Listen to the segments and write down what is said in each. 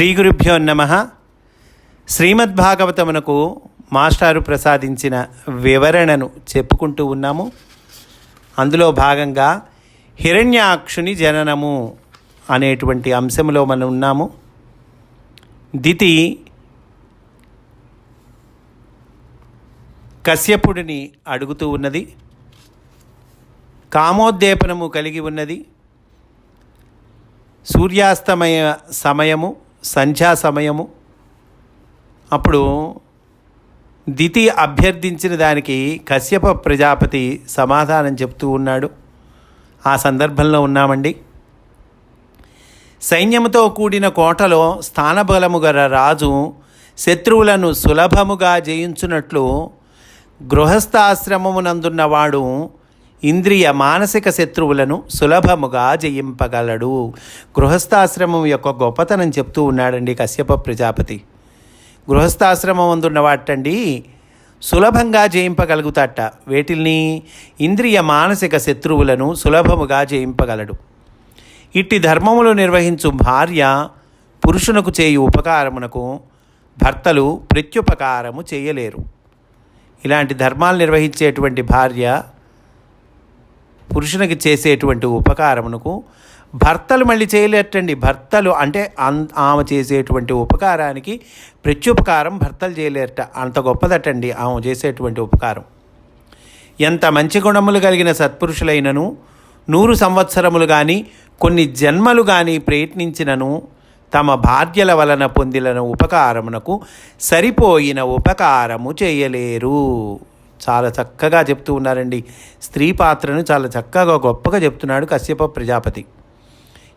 శ్రీ గురుభ్యో నమ. శ్రీమద్భాగవతమునకు మాస్టారు ప్రసాదించిన వివరణను చెప్పుకుంటూ ఉన్నాము. అందులో భాగంగా హిరణ్యాక్షుని జననము అనేటువంటి అంశంలో మనం ఉన్నాము. దితి కశ్యపుడిని అడుగుతూ ఉన్నది. కామోద్దీపనము కలిగి ఉన్నది. సూర్యాస్తమయ సమయము సంధ్యా సమయము. అప్పుడు దితి అభ్యర్థించిన దానికి కశ్యప ప్రజాపతి సమాధానం చెప్తూ ఉన్నాడు. ఆ సందర్భంలో ఉన్నామండి. సైన్యముతో కూడిన కోటలో స్థానబలము గల రాజు శత్రువులను సులభముగా జయించున్నట్లు గృహస్థాశ్రమమునందున్నవాడు ఇంద్రియ మానసిక శత్రువులను సులభముగా జయింపగలడు. గృహస్థాశ్రమం యొక్క గొప్పతనం చెప్తూ ఉన్నాడండి కశ్యప ప్రజాపతి. గృహస్థాశ్రమం అందున్న వాటండి సులభంగా జయింపగలుగుతాట. వేటిల్ని ఇంద్రియ మానసిక శత్రువులను సులభముగా జయింపగలడు. ఇట్టి ధర్మములు నిర్వహించు భార్య పురుషునకు చేయు ఉపకారమునకు భర్తలు ప్రత్యుపకారము చేయలేరు. ఇలాంటి ధర్మాలు నిర్వహించేటువంటి భార్య పురుషునికి చేసేటువంటి ఉపకారమునకు భర్తలు మళ్ళీ చేయలేటండి భర్తలు అంటే అన్ ఆమె చేసేటువంటి ఉపకారానికి ప్రత్యుపకారం భర్తలు చేయలేరట. అంత గొప్పదటండి ఆమె చేసేటువంటి ఉపకారం. ఎంత మంచి గుణములు కలిగిన సత్పురుషులైనను నూరు సంవత్సరములు కానీ కొన్ని జన్మలు కానీ ప్రయత్నించినను తమ భార్యల వలన పొందిన ఉపకారమునకు సరిపోయిన ఉపకారము చేయలేరు. చాలా చక్కగా చెప్తూ ఉన్నారండి. స్త్రీ పాత్రను చాలా చక్కగా గొప్పగా చెప్తున్నాడు కశ్యప ప్రజాపతి.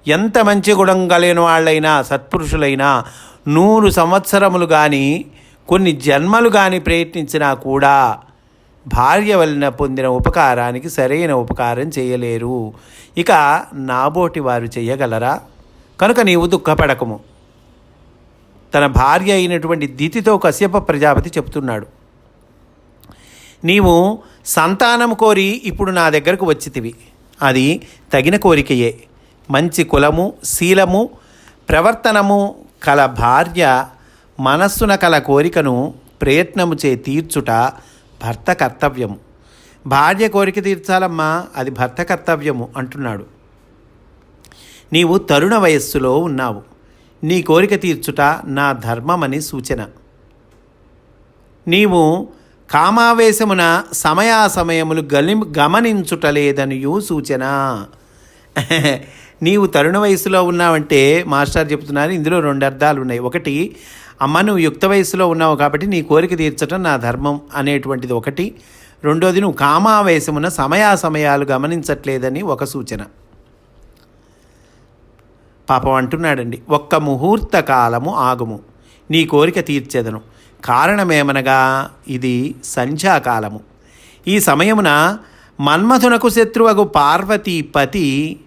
ఎంత మంచి గుణం కలిగిన వాళ్ళైనా సత్పురుషులైనా నూరు సంవత్సరములు కానీ కొన్ని జన్మలు కానీ ప్రయత్నించినా కూడా భార్య వలన పొందిన ఉపకారానికి సరైన ఉపకారం చేయలేరు. ఇక నాబోటి వారు చేయగలరా? కనుక నీవు దుఃఖపడకము. తన భార్య అయినటువంటి దితితో కశ్యప ప్రజాపతి చెప్తున్నాడు. నీవు సంతానం కోరి ఇప్పుడు నా దగ్గరకు వచ్చితివి. అది తగిన కోరికయే. మంచి కులము శీలము ప్రవర్తనము కల భార్య మనస్సున కల కోరికను ప్రయత్నము చే తీర్చుట భర్త కర్తవ్యము. భార్య కోరిక తీర్చాలమ్మా అది భర్త కర్తవ్యము అంటున్నాడు. నీవు తరుణ వయస్సులో ఉన్నావు. నీ కోరిక తీర్చుట నా ధర్మమని సూచన. నీవు కామావేశమున సమయాసమయములు గలి గమనించుటలేదనియు సూచన. నీవు తరుణ వయసులో ఉన్నావంటే మాస్టర్ చెప్తున్నారు ఇందులో రెండు అర్థాలు ఉన్నాయి. ఒకటి అమ్మ నువ్వు యుక్త వయసులో ఉన్నావు కాబట్టి నీ కోరిక తీర్చడం నా ధర్మం అనేటువంటిది ఒకటి. రెండోది నువ్వు కామావేశమున సమయాసమయాలు గమనించట్లేదని ఒక సూచన. పాపం అంటున్నాడండి ఒక్క ముహూర్త కాలము ఆగుము. నీ కోరిక తీర్చేదను. కారణమేమనగా ఇది సంధ్యాకాలము. ఈ సమయమున మన్మథునకు శత్రువగు పార్వతీపతి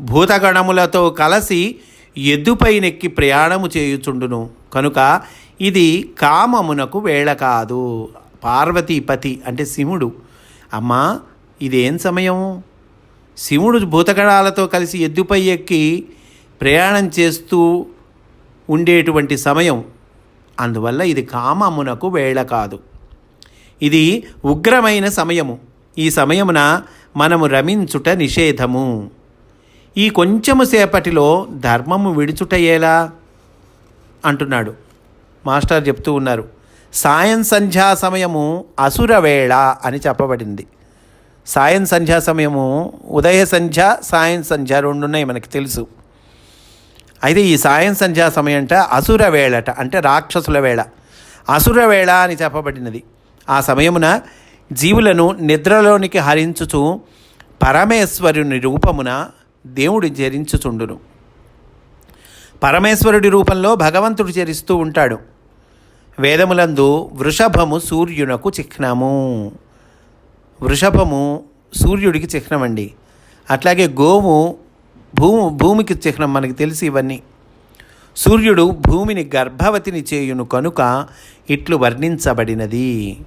భూతగణములతో కలిసి ఎద్దుపైనెక్కి ప్రయాణము చేయుచుండును. కనుక ఇది కామమునకు వేళ కాదు. పార్వతీపతి అంటే శివుడు అమ్మా ఇదేం సమయం శివుడు భూతగణాలతో కలిసి ఎద్దుపై ఎక్కి ప్రయాణం చేస్తూ ఉండేటువంటి సమయం. అందువల్ల ఇది కామమునకు వేళ కాదు. ఇది ఉగ్రమైన సమయము. ఈ సమయమున మనము రమించుట నిషేధము. ఈ కొంచెము సేపటిలో ధర్మము విడుచుటయేలా అంటున్నాడు. మాస్టర్ చెప్తూ ఉన్నారు. సాయం సంధ్యా సమయము అసుర వేళ అని చెప్పబడింది. సాయం సంధ్యా సమయము ఉదయ సంధ్య సాయం సంధ్య రెండు ఉన్నాయి మనకి తెలుసు. అయితే ఈ సాయం సంధ్యా సమయం అంటే అసుర వేళట అంటే రాక్షసుల వేళ. అసుర వేళ అని చెప్పబడినది. ఆ సమయమున జీవులను నిద్రలోనికి హరించుచు పరమేశ్వరుని రూపమున దేవుడు చరించుచుండును పరమేశ్వరుడి రూపంలో భగవంతుడు చరిస్తూ ఉంటాడు. వేదములందు వృషభము సూర్యునకు చిహ్నము. వృషభము సూర్యుడికి చిహ్నమండి. అట్లాగే గోవు భూము భూమికి చిహ్నం మనకి తెలిసి ఇవన్నీ. సూర్యుడు భూమిని గర్భవతిని చేయును కనుక ఇట్లు వర్ణించబడినది.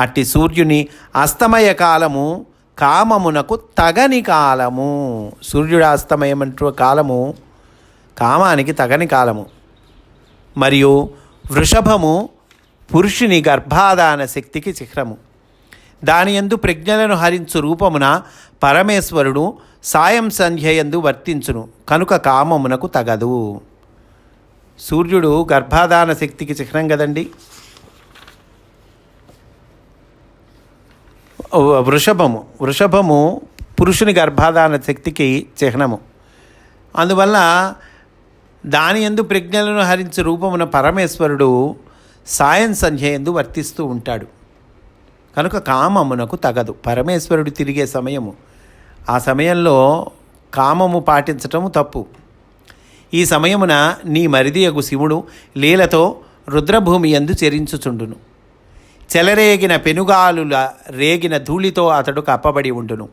అట్టి సూర్యుని అస్తమయ కాలము కామమునకు తగని కాలము. సూర్యుడు అస్తమయమంటు కాలము కామానికి తగని కాలము. మరియు వృషభము పురుషుని గర్భాధాన శక్తికి చిహ్నము. దాని యందు ప్రజ్ఞలను హరించు రూపమున పరమేశ్వరుడు సాయం సంధ్యయందు వర్తించును కనుక కామమునకు తగదు. సూర్యుడు గర్భాధాన శక్తికి చిహ్నం కదండి. వృషభము వృషభము పురుషుని గర్భాధాన శక్తికి చిహ్నము. అందువల్ల దాని ఎందు ప్రజ్ఞలను హరించే రూపమున పరమేశ్వరుడు సాయం సంధ్య ఎందు వర్తిస్తూ ఉంటాడు. కనుక కామమునకు తగదు. పరమేశ్వరుడు తిరిగే సమయము. ఆ సమయంలో కామము పాటించటము తప్పు. ఈ సమయమున నీ మరిదియగు శివుడు లీలతో రుద్రభూమి ఎందు చెరించుచుండును. చెలరేగిన పెనుగాలుల రేగిన ధూళితో అతడు కప్పబడి ఉండును.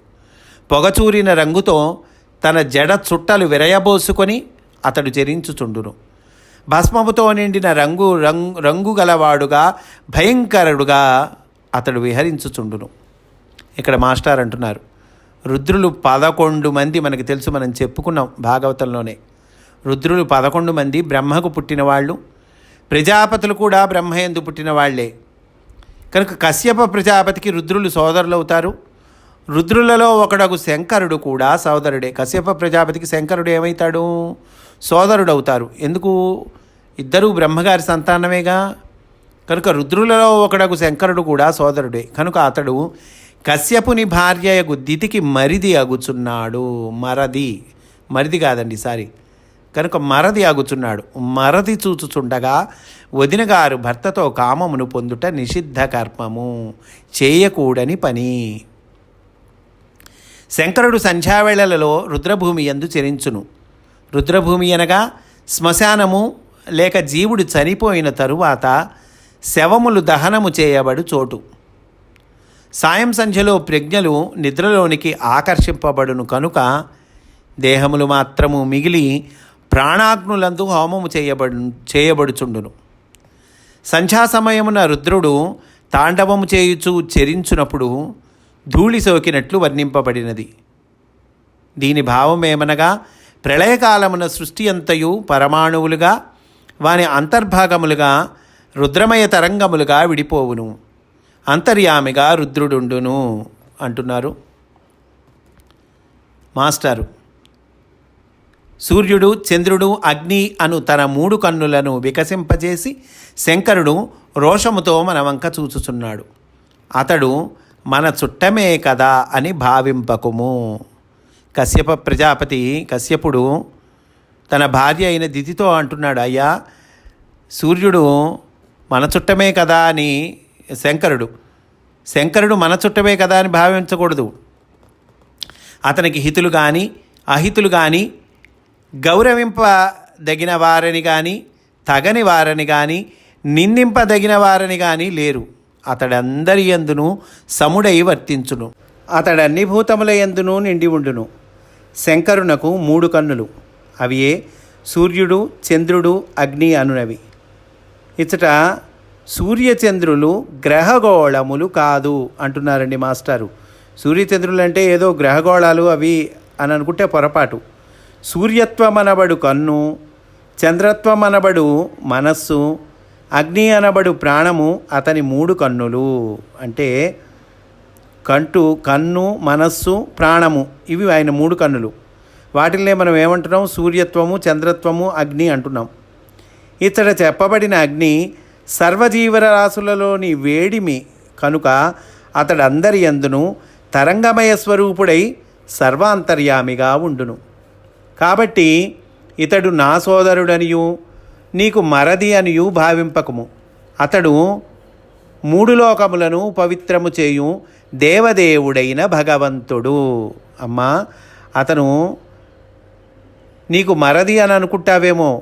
పొగచూరిన రంగుతో తన జడ చుట్టలు విరయబోసుకొని అతడు చెరించుచుండును. భస్మముతో నిండిన రంగు రంగు రంగు గలవాడుగా భయంకరుడుగా అతడు విహరించుచుండును. ఇక్కడ మాస్టర్ అంటున్నారు రుద్రులు పదకొండు మంది మనకి తెలుసు మనం చెప్పుకున్నాం భాగవతంలోనే. రుద్రులు పదకొండు మంది బ్రహ్మకు పుట్టిన వాళ్ళు ప్రజాపతులు కూడా బ్రహ్మయందు పుట్టిన వాళ్ళే. కనుక కశ్యప ప్రజాపతికి రుద్రులు సోదరులు అవుతారు రుద్రులలో ఒకడగు శంకరుడు కూడా సోదరుడే. కశ్యప ప్రజాపతికి శంకరుడు ఏమవుతాడు? సోదరుడు అవుతారు ఎందుకు? ఇద్దరూ బ్రహ్మగారి సంతానమేగా? కనుక రుద్రులలో ఒకడగు శంకరుడు కూడా సోదరుడే. కనుక అతడు కశ్యపుని భార్యయగు దితికి మరిది అగుచున్నాడు. మరది. మరిది కాదండి సారీ. కనుక మరది అగుచున్నాడు. మరది చూచుచుండగా వదినగారు భర్తతో కామమును పొందుట నిషిద్ధ కర్మము. చేయకూడని పని. శంకరుడు సంధ్యావేళలలో రుద్రభూమి ఎందు చెరించును. రుద్రభూమి అనగా శ్మశానము లేక జీవుడు చనిపోయిన తరువాత శవములు దహనము చేయబడు చోటు. సాయం సంధ్యలో ప్రజ్ఞలు నిద్రలోనికి ఆకర్షింపబడును కనుక దేహములు మాత్రము మిగిలి ప్రాణాగ్నులందు హోమము చేయబడు చేయబడుచుండును. సంధ్యా సమయమున రుద్రుడు తాండవము చేయుచు చెరించునప్పుడు ధూళి సోకినట్లు వర్ణింపబడినది. దీని భావమేమనగా ప్రళయకాలమున సృష్టి అంతయు పరమాణువులుగా వాని అంతర్భాగములుగా రుద్రమయ తరంగములుగా విడిపోవును. అంతర్యామిగా రుద్రుడుండును అంటున్నారు. మాస్టారు సూర్యుడు చంద్రుడు అగ్ని అను తన మూడు కన్నులను వికసింపజేసి శంకరుడు రోషముతో మన వంక చూచుచున్నాడు. అతడు మన చుట్టమే కదా అని భావింపకుము. కశ్యప ప్రజాపతి కశ్యపుడు తన భార్య అయిన దితితో అంటున్నాడు అయ్యా సూర్యుడు మన చుట్టమే కదా అని శంకరుడు. శంకరుడు మన చుట్టమే కదా అని భావించకూడదు. అతనికి హితులు కానీ అహితులు కానీ గౌరవింపదగిన వారని కానీ తగని వారని కానీ నిందింపదగిన వారని కానీ లేరు. అతడందరి ఎందును సముడై వర్తించును. అతడన్ని భూతముల ఎందును నిండి ఉండును. శంకరునకు మూడు కన్నులు. అవియే సూర్యుడు చంద్రుడు అగ్ని అనునవి. ఇచ్చట సూర్యచంద్రులు గ్రహగోళములు కాదు అంటున్నారండి మాస్టారు. సూర్యచంద్రులు అంటే ఏదో గ్రహగోళాలు అవి అని అనుకుంటే పొరపాటు. సూర్యత్వం అనబడు కన్ను చంద్రత్వం అనబడు మనస్సు అగ్ని అనబడు ప్రాణము అతని మూడు కన్నులు. అంటే కంటు కన్ను మనస్సు ప్రాణము ఇవి ఆయన మూడు కన్నులు. వాటిల్నే మనం ఏమంటున్నాం? సూర్యత్వము చంద్రత్వము అగ్ని అంటున్నాం. ఇతడ చెప్పబడిన అగ్ని సర్వజీవరాశులలోని వేడిమి కనుక అతడందరి అందరి ఎందును తరంగమయ స్వరూపుడై సర్వాంతర్యామిగా ఉండును. కాబట్టి ఇతడు నా సోదరుడనియు నీకు మరది అనియు భావింపకము. అతడు మూడు లోకములను పవిత్రము చేయు దేవదేవుడైన భగవంతుడు. అమ్మా అతను నీకు మరది అని అనుకుంటావేమో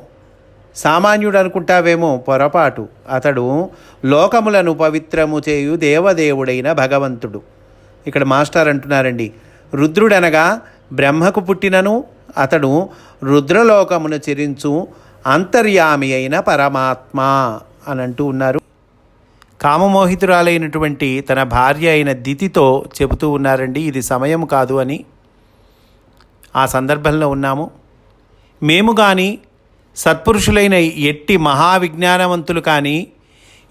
సామాన్యుడు అనుకుంటావేమో పొరపాటు. అతడు లోకములను పవిత్రము చేయు దేవదేవుడైన భగవంతుడు. ఇక్కడ మాస్టర్ అంటున్నారండి రుద్రుడనగా బ్రహ్మకు పుట్టినను అతడు రుద్రలోకమును చెరించు అంతర్యామి అయిన పరమాత్మ అని అంటూ ఉన్నారు. కామమోహితురాలైనటువంటి తన భార్య అయిన దితితో చెబుతూ ఉన్నారండి ఇది సమయం కాదు అని. ఆ సందర్భంలో ఉన్నాము. మేము కానీ సత్పురుషులైన ఎట్టి మహావిజ్ఞానవంతులు కానీ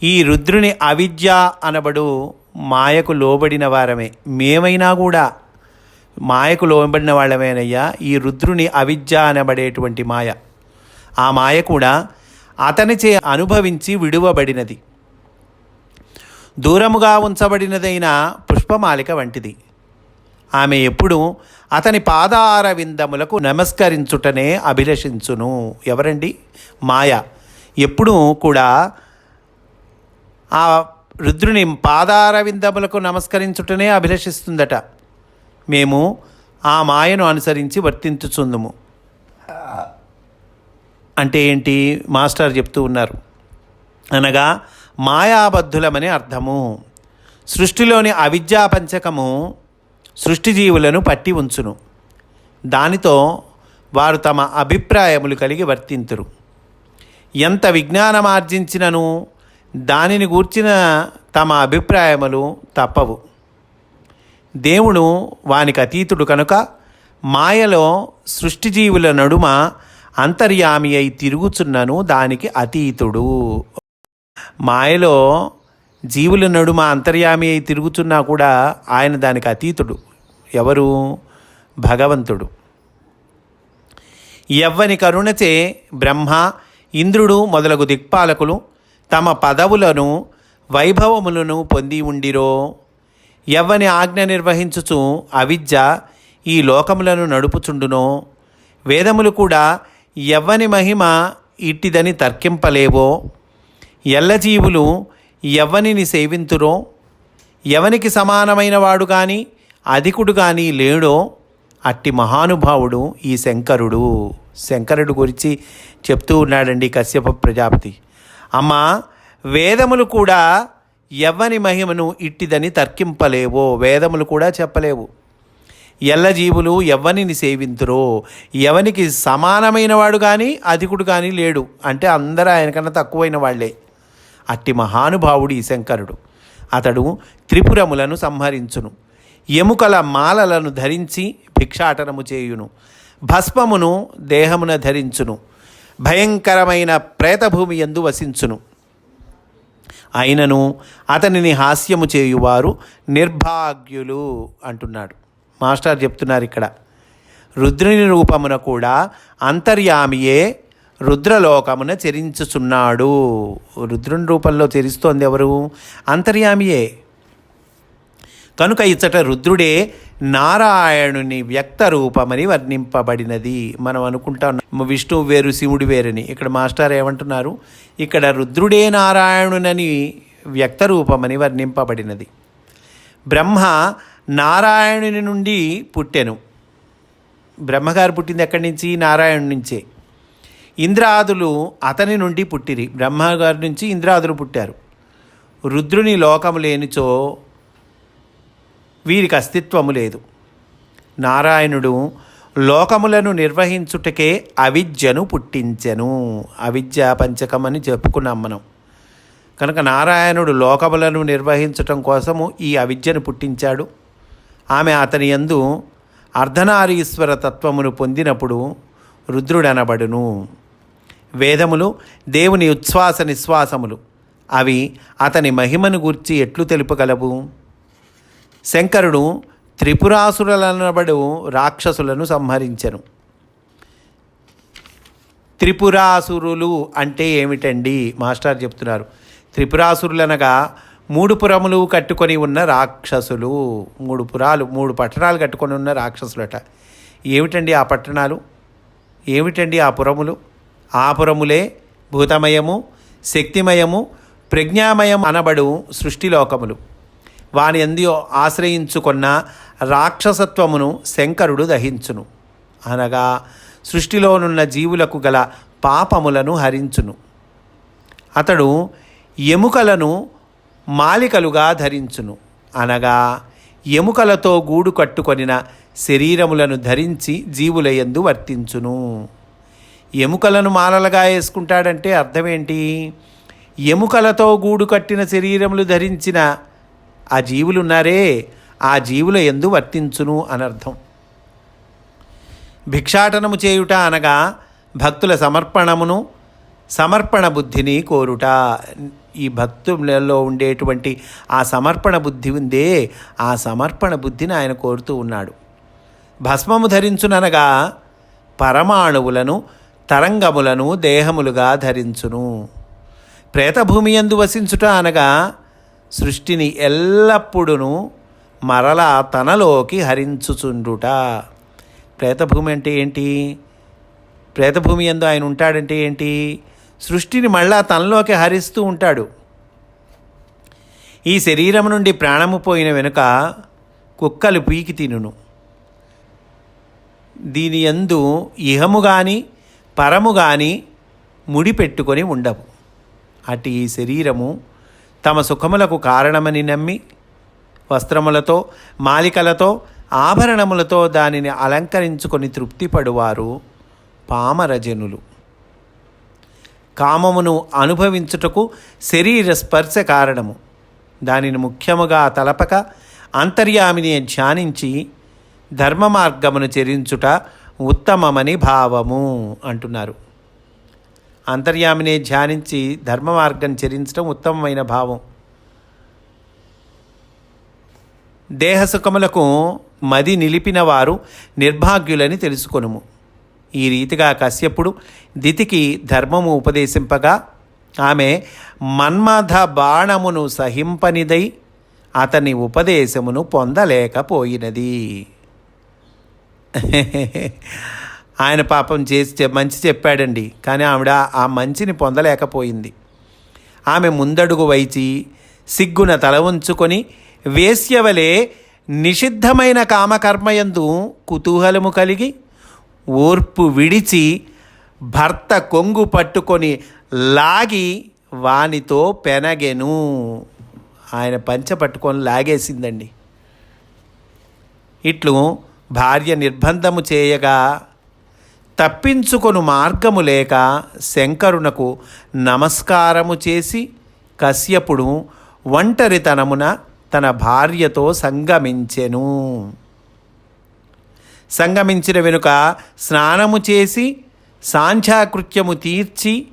ఈ రుద్రుని అవిద్య అనబడు మాయకు లోబడిన వారమే. మేమైనా కూడా మాయకు లోబడిన వాళ్ళమేనయ్యా. ఈ రుద్రుని అవిద్య అనబడేటువంటి మాయ. ఆ మాయ కూడా అతనిచే అనుభవించి విడువబడినది. దూరముగా ఉంచబడినదైన పుష్పమాలిక వంటిది. ఆమె ఎప్పుడూ అతని పాదార విందములకు నమస్కరించుటనే అభిలషించును. ఎవరండి? మాయ. ఎప్పుడూ కూడా ఆ రుద్రుని పాదార విందములకు నమస్కరించుటనే అభిలషిస్తుందట. మేము ఆ మాయను అనుసరించి వర్తించుచుందుము. అంటే ఏంటి? మాస్టర్ చెప్తూ ఉన్నారు. అనగా మాయాబద్ధులమని అర్థము. సృష్టిలోని అవిద్యా పంచకము సృష్టి జీవులను పట్టి ఉంచును. దానితో వారు తమ అభిప్రాయములు కలిగి వర్తింతురు. ఎంత విజ్ఞానమార్జించినను దానిని గూర్చిన తమ అభిప్రాయములు తప్పవు. దేవుడు వానికి అతీతుడు కనుక మాయలో సృష్టి జీవుల నడుమ అంతర్యామి అయి తిరుగుచున్నను దానికి అతీతుడు. మాయలో జీవుల నడుమ అంతర్యామి అయి తిరుగుచున్నా కూడా ఆయన దానికి అతీతుడు. ఎవరు? భగవంతుడు. ఎవ్వని కరుణచే బ్రహ్మ ఇంద్రుడు మొదలగు దిక్పాలకులు తమ పదవులను వైభవములను పొంది ఉండిరో? ఎవ్వని ఆజ్ఞ నిర్వహించుచు అవిద్య ఈ లోకములను నడుపుచుండునో? వేదములు కూడా ఎవ్వని మహిమ ఇట్టిదని తర్కింపలేవో? ఎల్లజీవులు ఎవ్వనిని సేవింతురో? ఎవనికి సమానమైన వాడు కానీ అధికుడు కానీ లేడో అట్టి మహానుభావుడు ఈ శంకరుడు. శంకరుడు గురించి చెప్తూ ఉన్నాడండి కశ్యప ప్రజాపతి. అమ్మ వేదములు కూడా ఎవ్వని మహిమను ఇట్టిదని తర్కింపలేవో. వేదములు కూడా చెప్పలేవు. ఎల్లజీవులు ఎవ్వనిని సేవింతురో. ఎవనికి సమానమైన వాడు కానీ అధికుడు కానీ లేడు. అంటే అందరూ ఆయనకన్నా తక్కువైన వాళ్ళే అట్టి మహానుభావుడు ఈ శంకరుడు. అతడు త్రిపురములను సంహరించును. ఎముకల మాలలను ధరించి భిక్షాటనము చేయును. భస్మమును దేహమున ధరించును. భయంకరమైన ప్రేతభూమి ఎందు వసించును. అయినను అతనిని హాస్యము చేయువారు నిర్భాగ్యులు అంటున్నాడు. మాస్టర్ చెప్తున్నారు ఇక్కడ. రుద్రుని రూపమున కూడా అంతర్యామియే రుద్రలోకమున చెరించుచున్నాడు. రుద్రుని రూపంలో చెరిస్తోంది ఎవరు? అంతర్యామియే. కనుక ఇచ్చట రుద్రుడే నారాయణుని వ్యక్త రూపమని వర్ణింపబడినది. మనం అనుకుంటాం విష్ణువు వేరు శివుడు వేరని. ఇక్కడ మాస్టర్ ఏమంటున్నారు? ఇక్కడ రుద్రుడే నారాయణునని వ్యక్త రూపమని వర్ణింపబడినది. బ్రహ్మ నారాయణుని నుండి పుట్టెను. బ్రహ్మగారు పుట్టింది ఎక్కడి నుంచి? నారాయణుడి నుంచే. ఇంద్రాదులు అతని నుండి పుట్టిరి. బ్రహ్మగారి నుంచి ఇంద్రాదులు పుట్టారు. రుద్రుని లోకము లేనిచో వీరికి అస్తిత్వము లేదు. నారాయణుడు లోకములను నిర్వహించుటకే అవిద్యను పుట్టించెను. అవిద్య పంచకమని చెప్పుకున్నాం మనం. కనుక నారాయణుడు లోకములను నిర్వహించటం కోసము ఈ అవిద్యను పుట్టించాడు. ఆమె అతని యందు అర్ధనారీశ్వర తత్వమును పొందినప్పుడు రుద్రుడనబడును. వేదములు దేవుని ఉచ్ఛ్వాస నిశ్వాసములు. అవి అతని మహిమను గూర్చి ఎట్లు తెలుపగలవు? శంకరుడు త్రిపురాసురులనబడు రాక్షసులను సంహరించను. త్రిపురాసురులు అంటే ఏమిటండి? మాస్టర్ చెప్తున్నారు. త్రిపురాసురులనగా మూడు పురములు కట్టుకొని ఉన్న రాక్షసులు. మూడు పురాలు మూడు పట్టణాలు కట్టుకొని ఉన్న రాక్షసులట. ఏమిటండి ఆ పట్టణాలు? ఏమిటండి ఆ పురములు? ఆ పురములే భూతమయము శక్తిమయము ప్రజ్ఞామయం అనబడు సృష్టిలోకములు. వాని ఎందు ఆశ్రయించుకున్న రాక్షసత్వమును శంకరుడు దహించును. అనగా సృష్టిలోనున్న జీవులకు గల పాపములను హరించును. అతడు ఎముకలను మాలికలుగా ధరించును. అనగా ఎముకలతో గూడు కట్టుకొనిన శరీరములను ధరించి జీవుల యందు వర్తించును. ఎముకలను మాలలుగా వేసుకుంటాడంటే అర్థమేంటి? ఎముకలతో గూడు కట్టిన శరీరములు ధరించిన ఆ జీవులున్నారే ఆ జీవుల ఎందు వర్తించును అనర్థం. భిక్షాటనము చేయుట అనగా భక్తుల సమర్పణమును సమర్పణ బుద్ధిని కోరుట. ఈ భక్తులలో ఉండేటువంటి ఆ సమర్పణ బుద్ధి ఉందే ఆ సమర్పణ బుద్ధిని ఆయన కోరుతూ ఉన్నాడు. భస్మము ధరించుననగా పరమాణువులను తరంగములను దేహములుగా ధరించును. ప్రేతభూమి ఎందు వసించుట అనగా సృష్టిని ఎల్లప్పుడూ మరలా తనలోకి హరించుచుండుట. ప్రేతభూమి అంటే ఏంటి? ప్రేతభూమి ఎందు ఆయన ఉంటాడంటే ఏంటి? సృష్టిని మళ్ళా తనలోకి హరిస్తూ ఉంటాడు. ఈ శరీరం నుండి ప్రాణము పోయిన వెనుక కుక్కలు పీకి తినును. దీని యందు ఇహము కానీ పరము కానీ ముడిపెట్టుకొని ఉండవు. అటు ఈ శరీరము తమ సుఖములకు కారణమని నమ్మి వస్త్రములతో మాలికలతో ఆభరణములతో దానిని అలంకరించుకొని తృప్తిపడువారు పామరజనులు. కామమును అనుభవించుటకు శరీర స్పర్శ కారణము. దానిని ముఖ్యముగా తలపక అంతర్యామిని ధ్యానించి ధర్మ మార్గమును చెరించుట ఉత్తమమని భావము అంటున్నారు. అంతర్యామిని ధ్యానించి ధర్మ మార్గం చరించడం ఉత్తమమైన భావం. దేహసుఖములకు మది నిలిపిన వారు నిర్భాగ్యులని తెలుసుకొనుము. ఈ రీతిగా కశ్యపుడు దితికి ధర్మము ఉపదేశింపగా ఆమె మన్మథ బాణమును సహింపనిదై అతని ఉపదేశమును పొందలేకపోయినది. ఆయన పాపం చేసి మంచి చెప్పాడండి. కానీ ఆవిడ ఆ మంచిని పొందలేకపోయింది. ఆమె ముందడుగు వైచి సిగ్గున తల ఉంచుకొని వేశ్యవలే నిషిద్ధమైన కామకర్మయందు కుతూహలము కలిగి ఓర్పు విడిచి భర్త కొంగు పట్టుకొని లాగి వానితో పెనగెను. ఆయన పంచ పట్టుకొని లాగేసిందండి. ఇట్లు భార్య నిర్బంధము చేయగా తప్పించుకొను మార్గము లేక శంకరునకు నమస్కారము చేసి కశ్యపుడు ఒంటరితనమున తన భార్యతో సంగమించెను. సంగమించిన వెనుక స్నానము చేసి సాంఛాకృత్యము తీర్చి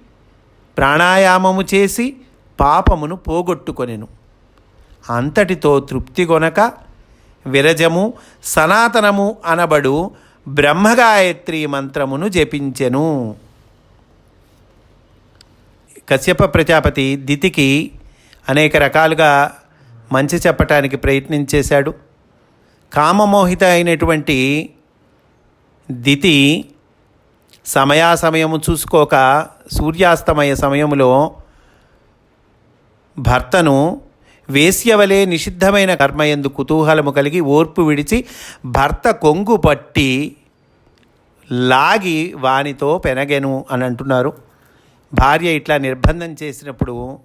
ప్రాణాయామము చేసి పాపమును పోగొట్టుకొనెను. అంతటితో తృప్తి కొనక విరజము సనాతనము అనబడు బ్రహ్మగాయత్రి మంత్రమును జపించెను. కశ్యప ప్రజాపతి దితికి అనేక రకాలుగా మంచి చెప్పటానికి ప్రయత్నించేశాడు కామమోహిత అయినటువంటి దితి సమయాసమయము చూసుకోక సూర్యాస్తమయ సమయంలో భర్తను వేశ్యవలే నిషిద్ధమైన కర్మయందు కుతూహలము కలిగి ఓర్పు విడిచి భర్త కొంగు పట్టి లాగి వానితో పెనగెను అని అంటున్నారు. భార్య ఇట్లా నిర్బంధం చేసినప్పుడు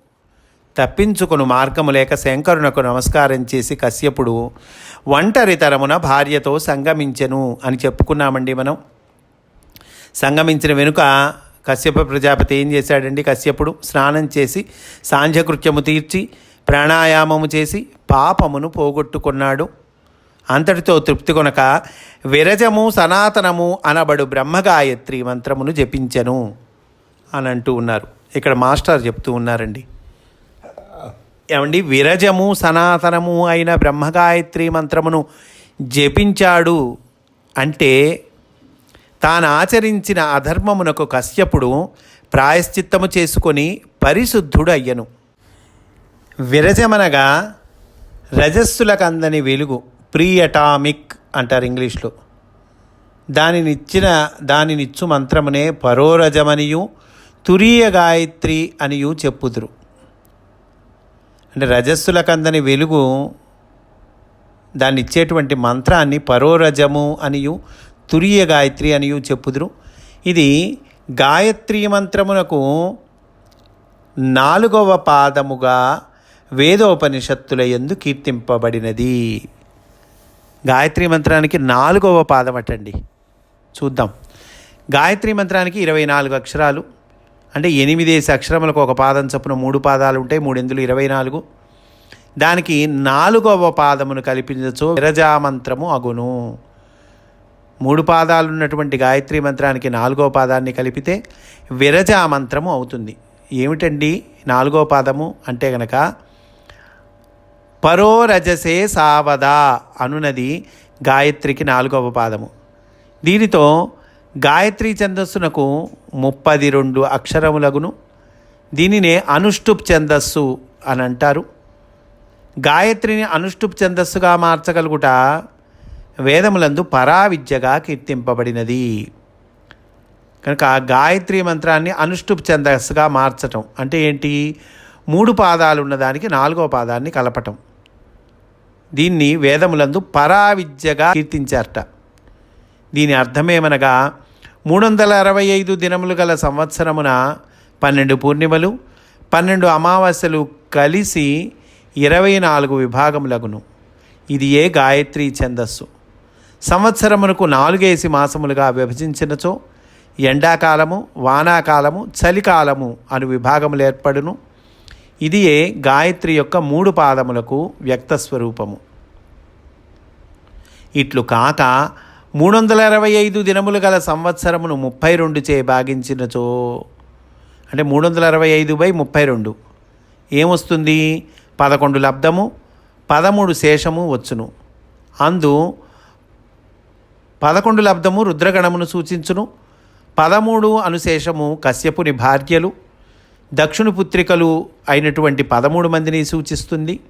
తప్పించుకుని మార్గము లేక శంకరునకు నమస్కారం చేసి కశ్యపుడు ఒంటరితరమున భార్యతో సంగమించెను అని చెప్పుకున్నామండి మనం. సంగమించిన వెనుక కశ్యప ప్రజాపతి ఏం చేశాడండి? కశ్యపుడు స్నానం చేసి సాంధ్యకృత్యము తీర్చి ప్రాణాయామము చేసి పాపమును పోగొట్టుకున్నాడు. అంతటితో తృప్తి కొనక విరజము సనాతనము అనబడు బ్రహ్మగాయత్రి మంత్రమును జపించెను అని అంటూ ఉన్నారు. ఇక్కడ మాస్టర్ చెప్తూ ఉన్నారండి. ఏమండి? విరజము సనాతనము అయిన బ్రహ్మగాయత్రి మంత్రమును జపించాడు అంటే తాను ఆచరించిన అధర్మమునకు కశ్యపుడు ప్రాయశ్చిత్తము చేసుకొని పరిశుద్ధుడు అయ్యను విరజమనగా రజస్సులకు అందని వెలుగు ప్రీ అటామిక్ అంటారు ఇంగ్లీష్లో. దానినిచ్చిన దానినిచ్చు మంత్రమునే పరోరజమనియు తురీయ గాయత్రి అనియు చెప్పుదురు. అంటే రజస్సులకందని వెలుగు దాన్ని ఇచ్చేటువంటి మంత్రాన్ని పరోరజము అనియు తురియ గాయత్రి అనియు చెప్పుదురు. ఇది గాయత్రి మంత్రమునకు నాలుగవ పాదముగా వేదోపనిషత్తుల ఎందు కీర్తింపబడినది. గాయత్రి మంత్రానికి నాలుగవ పాదం అటండి. చూద్దాం. గాయత్రి మంత్రానికి ఇరవై నాలుగు అక్షరాలు. అంటే ఎనిమిదేసి అక్షరములకు ఒక పాదం చొప్పున మూడు పాదాలు ఉంటాయి మూడెందులు ఇరవై నాలుగు. దానికి నాలుగవ పాదమును కల్పించచ్చు విరజామంత్రము అగును. మూడు పాదాలు ఉన్నటువంటి గాయత్రి మంత్రానికి నాలుగవ పాదాన్ని కలిపితే విరజా మంత్రము అవుతుంది. ఏమిటండి నాలుగో పాదము? అంటే గనక పరోరజసే సావదా అనునది గాయత్రికి నాలుగవ పాదము. దీనితో గాయత్రి ఛందస్సునకు ముప్పది రెండు అక్షరములగును. దీనినే అనుష్టుప్ ఛందస్సు అని అంటారు గాయత్రిని అనుష్టుప్ ఛందస్సుగా మార్చగలుగుట వేదములందు పరావిద్యగా కీర్తింపబడినది. కనుక గాయత్రి మంత్రాన్ని అనుష్టుప్ ఛందస్సుగా మార్చటం అంటే ఏంటి? మూడు పాదాలు ఉన్నదానికి నాలుగో పాదాన్ని కలపటం. దీన్ని వేదములందు పరావిద్యగా కీర్తించారట. దీని అర్థమేమనగా మూడు వందల అరవై ఐదు దినములు గల సంవత్సరమున పన్నెండు పూర్ణిమలు పన్నెండు అమావాస్యలు కలిసి ఇరవై నాలుగు విభాగములగును. ఇది ఏ గాయత్రి ఛందస్సు. సంవత్సరమునకు నాలుగేసి మాసములుగా విభజించినచో ఎండాకాలము వానాకాలము చలికాలము అను విభాగములు ఏర్పడును. ఇది ఏ గాయత్రి యొక్క మూడు పాదములకు వ్యక్త స్వరూపము. ఇట్లు కాక మూడు వందల అరవై ఐదు దినములు గల సంవత్సరమును ముప్పై రెండు చే భాగించినచో అంటే మూడు వందల అరవై ఐదు బై ముప్పై రెండు ఏమొస్తుంది? పదకొండు లబ్ధము పదమూడు శేషము వచ్చును. అందు పదకొండు లబ్ధము రుద్రగణమును సూచించును పదమూడు అనుశేషము కశ్యపుని భార్యలు దక్షిణ పుత్రికలు అయినటువంటి పదమూడు మందిని సూచిస్తుంది.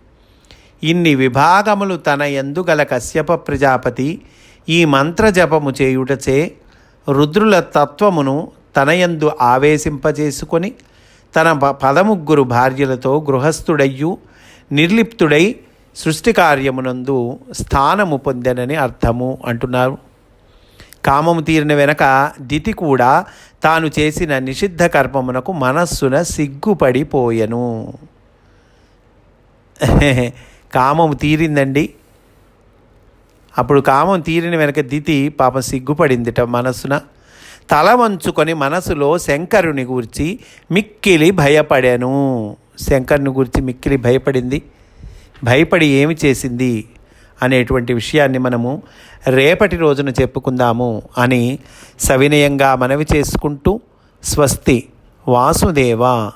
ఇన్ని విభాగములు తన ఎందుగల కశ్యప ప్రజాపతి ఈ మంత్ర జపము చేయుటచే రుద్రుల తత్వమును తన యందు ఆవేశింపజేసుకొని తన ప- పదముగ్గురు భార్యలతో గృహస్థుడయ్యు నిర్లిప్తుడై సృష్టి కార్యమునందు స్థానము పొందనని అర్థము అంటున్నారు. కామము తీరిన వెనక దితి కూడా తాను చేసిన నిషిద్ధ కర్మమునకు మనస్సున సిగ్గుపడిపోయెను. కామము తీరిందండి. అప్పుడు కామం తీరిన వెనక దితి పాపం సిగ్గుపడిందిట మనస్సున. తల వంచుకొని మనసులో శంకరుని గురించి మిక్కిలి భయపడాను. శంకరుని గురించి మిక్కిలి భయపడింది. భయపడి ఏమి చేసింది అనేటువంటి విషయాన్ని మనము రేపటి రోజున చెప్పుకుందాము అని సవినయంగా మనవి చేసుకుంటూ స్వస్తి వాసుదేవ.